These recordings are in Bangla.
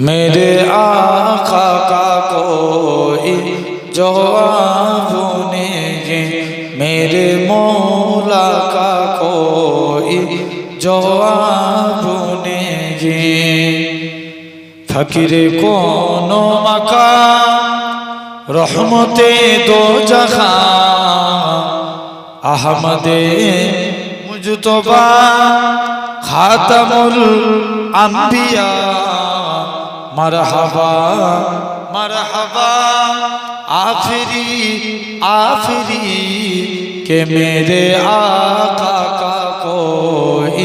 मेरे आका का कोई जवाब नहीं मेरे मौला का कोई जवाब नहीं ফকিরে কোন মাকা রহমতে দো জাহা আহমদে মুজতবা খাতামুল আম্বিয়া মারহাবা মারহাবা आखिरी आखिरी के मेरे आका का कोई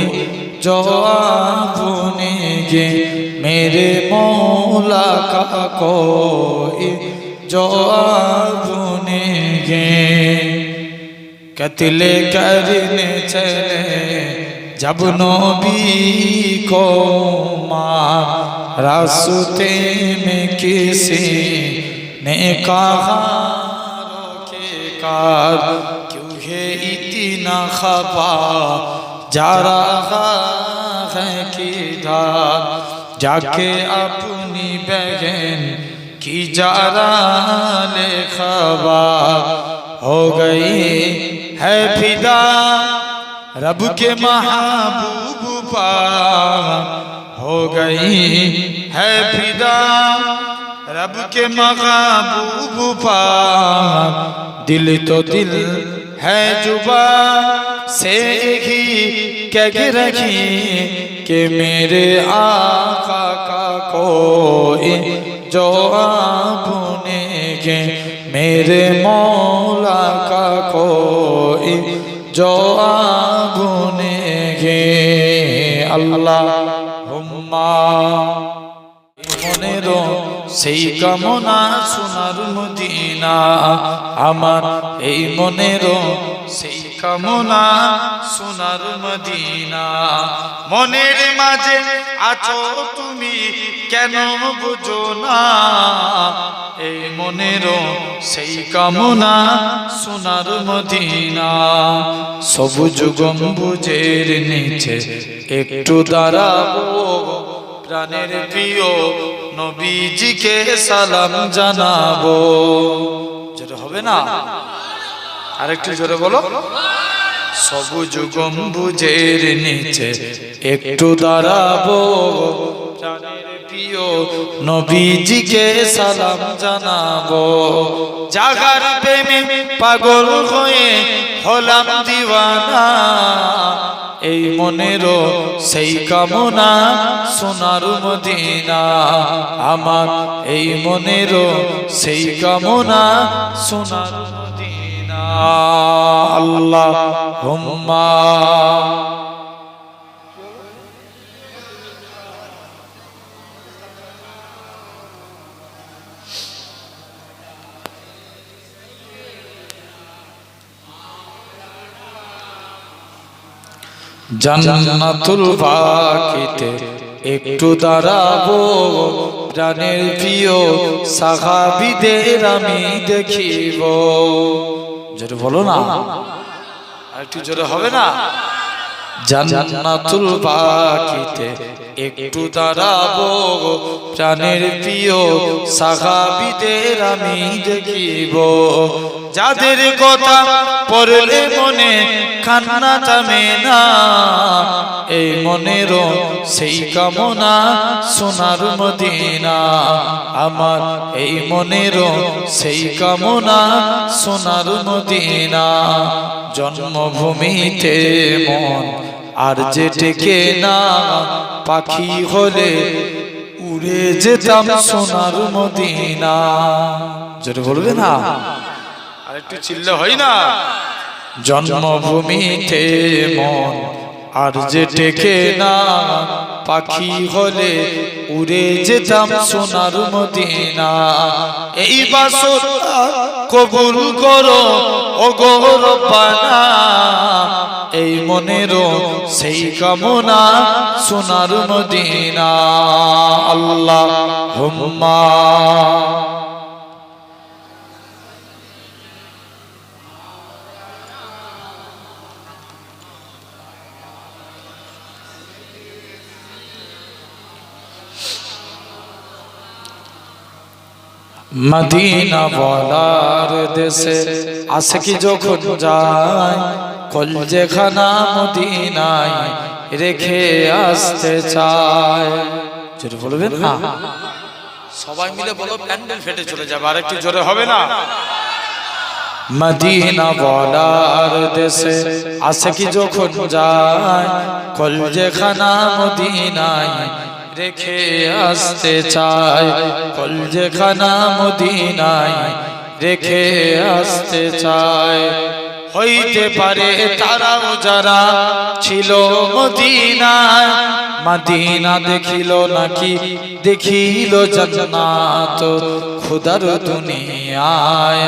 जवाब गे मेरे मौला का कोई जवाब गे कतले करने चले जब नबी को मार रास्ते में किसी ने कहा, रोके कार, क्यों है इतना खफा? जा रहा है किधर? जाके अपनी बहन की जारा ले खबर हो गई है फिदा, रब के महबूब हो गई है फिदा। रब के महबूब पा दिल तो दिल है जुबा। से ही कह के रखी के मेरे आका का कोई जो आपने के मेरे मौला का कोई जो आपने के। अल्लाह হুম্মা মনেরও সেই কামনা সোনার মদিনা, আমার এই মনেরও সেই কামনা সোনার মদিনা। মনের মাঝে আছো তুমি কেন বুঝো না? এই মনেরও সেই কামনা সোনার মদিনা, সবুজ গম্বুজের নিচে একটু দাঁড়াবো। প্রাণের প্রিয় নবীজিকে সালাম জানাব। জোরে হবে না? আরেকটু জোরে বলো। সবুজ গম্বুজের নিচে একটু দাঁড়াবো। প্রিয় নবীজিকে সালাম জানাব। জাগার প্রেমে পাগল হয়ে হলাম দিওয়ানা। মনেরও সেই কামনা সোনার মদিনা। আমার এই মনেরও সেই কামনা সোনার মদিনা। আল্লাহ হুম্মা জান্নাতুল বাকিতে একটু দাঁড়াবো। প্রাণের প্রিয় সাহাবিদের আমি দেখিব। জোরে বলো না। একটু জোরে হবে না? জান্নাতুল বাকিতে একটু দাঁড়াবো। প্রাণের প্রিয় সাহাবিদের আমি দেখিব। যাদের কথা পড়লে মনে কান্না থামে না, এই মনেরও সেই কামনা সোনার মদিনা। আমার এই মনের সেই কামনা সোনার মদিনা। জন্মভূমিতে মন আর যে টেকে না, পাখি হলে উড়ে যেতাম সোনার মদিনা। যেটা বলবে না? আর একটু চিল্লে হয় না। জন্মভূমিতে মন আর যে টেকে না পাখি হলে উড়ে যেতাম সোনার মদিনা। এই বাসর কবুল করো ও গৌরবানা এই মনেরও সেই কামনা সোনার মদিনা। আল্লাহ হুম্মা মদিনা বলার দেশে আসে কি যখন যায় কল যেখানা মদিনায় রেখে আসতে চায়। বলবেন না? সবাই মিলে বলো, প্যান্ডেল ফেটে চলে যাবে, আর একটু জোরে হবে না? মদিনা বলার দেশে আসে কি যখন যায় কল যেখানা মদিনায় রেখে আসতে চায় কল যেখানা মদিনায় রেখে আসতে চায়। হইতে পারে তারাও যারা ছিল মদিনায়, মদিনা দেখিল নাকি, দেখিল জান্নাত। খুদার দুনিয়ায়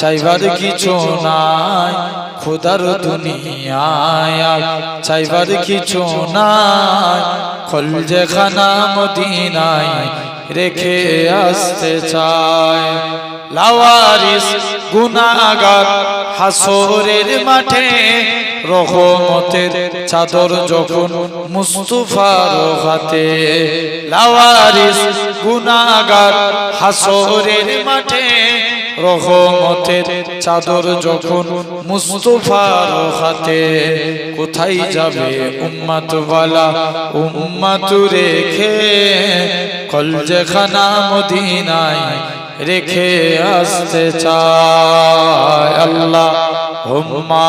চাইবার কিছু নাই খুদার দুনিয়ায় চাইবার কিছু নাই। খল যেখানা মদিনায় রেখে আসতে চায়। লাওয়ারিস গুনাগার হাসরের মাঠে রহমতের চাদর যখন মুস্তফার হাতে। লাওয়ারিস গুনাগার হাসরের মাঠে রহমতের চাদর যখন মুস্তফার হাতে কোথায় যাবে উম্মাত বালা উম্মাত রেখে কল যেখানা মদিনায় রেখে আসতে চায় আল্লাহ। হুম্মা